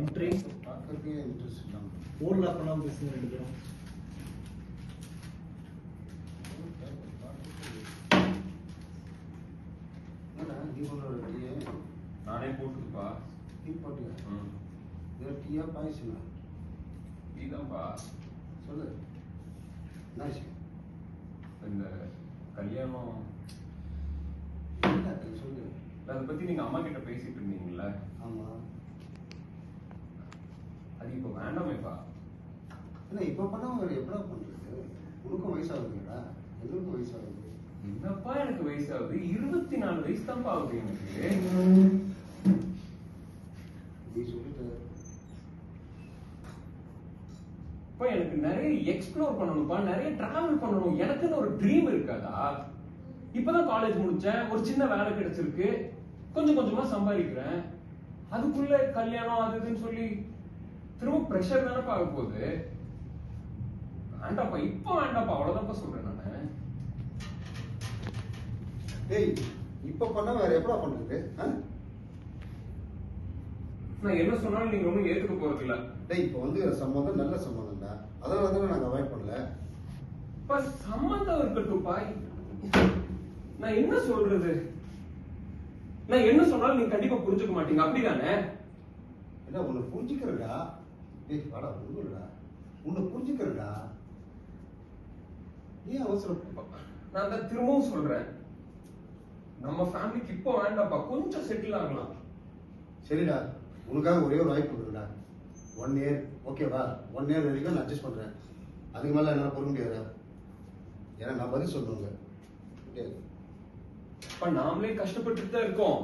Entry பார்க்கறதுக்கே interest இல்லாமல் ஊர்ல பண்ணாம பேசுங்க ரெண்டு பேரும். நானே போட்டுப்பா. டீ போட்டியா? ம். இது டீயா பாயசமா? நீதான்ப்பா சொல்லு. என்ன விஷயம்? இந்த கல்யாணம். சொல்லு. அதை பத்தி நீங்க அம்மா கிட்ட பேசிட்டு இருந்தீங்கல்ல? ஆமாம் அது இப்போ வேண்டாமேப்பா. என்ன இப்போ பண்ணாம வேறு எப்படா பண்ணுறது உனக்கும் வயசாகுதுடா எங்களுக்கும் வயசாகுது. என்னப்பா எனக்கு வயசாகுது? இருபத்தி நாலு வயசு தான்ப்பா ஆகுது எனக்கு. நீ சொல்லிட்டு. எனக்கு நிறைய எக்ஸ்ப்ளோர் பண்ணணும்ப்பா நிறைய டிராவல் பண்ணணும். எனக்குன்னு ஒரு ட்ரீம் இருக்காதா? இப்பதான் காலேஜ் முடிச்சேன். ஒரு சின்ன வேலை கிடைச்சிருக்கு. கொஞ்சம் கொஞ்சமா சம்பாதிக்கிறேன். அதுக்குள்ள கல்யாணம் அது இதுன்னு சொல்லி ப்ரெஷர் தானேப்பா ஆக போகுது வேண்டாப்பா இப்போ வேண்டாப்பா அவ்வளவுதான்ப்பா சொல்றேன் நானு. டேய் இப்போ பண்ணா வேற எப்படா பண்ணுறது? நான் என்ன சொன்னாலும் நீங்க ஒன்றும் ஏத்துக்க போறது இல்ல டேய் இப்போ வந்து சம்மந்தம் நல்ல சம்மந்தம்டா. அதனால தானே நாங்கள் அவாய்ட் பண்ணல. அப்பா சம்மந்தம் இருக்கட்டும்ப்பா. நான் என்ன சொல்றது? நான் என்ன சொன்னாலும் நீங்க கண்டிப்பா புரிஞ்சுக்க மாட்டீங்க. அப்படிதானே? என்ன உன்னை புரிஞ்சுக்கிறடா டேய் வாடா உண்மைடா உன்னை புரிஞ்சுக்கிறடா ஏன் அவசரம்? நான் தான் திரும்பவும் சொல்றேன். நம்ம ஃபேமிலிக்கு இப்போ வேண்டாம்ப்பா கொஞ்சம் செட்டில் ஆகலாம். சரிடா. உனக்காக ஒரே ஒரு வாய்ப்பு இருக்குடா ஒன் இயர் ஓகேவா ஒன் இயர் வரைக்கும் நான் அட்ஜஸ்ட் பண்ணுறேன் அதுக்கு மேலே என்னால் பொறுக்க முடியாதா ஏன்னா நான் பதில் சொல்லுவாங்க அப்ப நாமளே கஷ்டப்பட்டுட்டு தான் இருக்கோம்.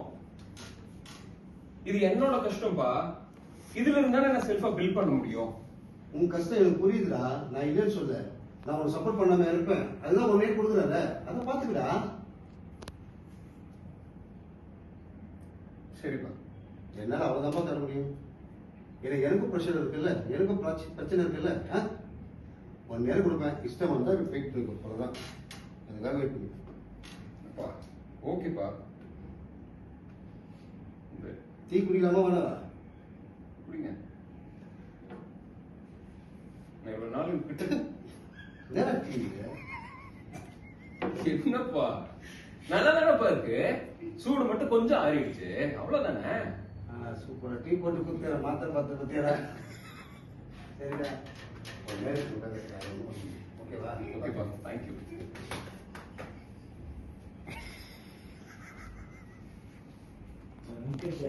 இது என்னோட கஷ்டம்ப்பா. இதுல இருந்தானே நான் செல்ஃபா பில்ட் பண்ண முடியும்? உன் கஷ்டம் எனக்கு புரியுதுடா. நான் இல்லைன்னு சொல்ல நான் உனக்கு சப்போர்ட் பண்ணாம இருப்பேன். அதுதான் ஒன் இயர் கொடுக்குறேன்ல அதை பார்த்துக்கடா. சரிப்பா. என்னால் அவ்வளோதான்ப்பா தர முடியும்? ஏன்னா எனக்கும் ப்ரெஷர் இருக்குல்ல. எனக்கும் பிரச்ச- பிரச்சனை இருக்குல்ல. ஆ? ஒன் நேரம் கொடுப்பேன். இஷ்டம் வந்தால் வெயிட் பண்ணிக்கும் அவ்வளோதான் அதுக்காக வெயிட் பண்ணி அப்பா ஓகேப்பா டீ குடிக்கலாமா வேணாவா? டீ என்னப்பா? நல்லா தானப்பா இருக்கு. சூடு மட்டும் கொஞ்சம் ஆறிடுச்சு. அவ்வளவுதானே? சூப்பராக டீ போட்டு குத்துறேன் மாத்திரை பார்த்து குத்துறா சரிடா. ஓகேவா? ஓகேப்பா. தேங்க்யூ முகேஷ்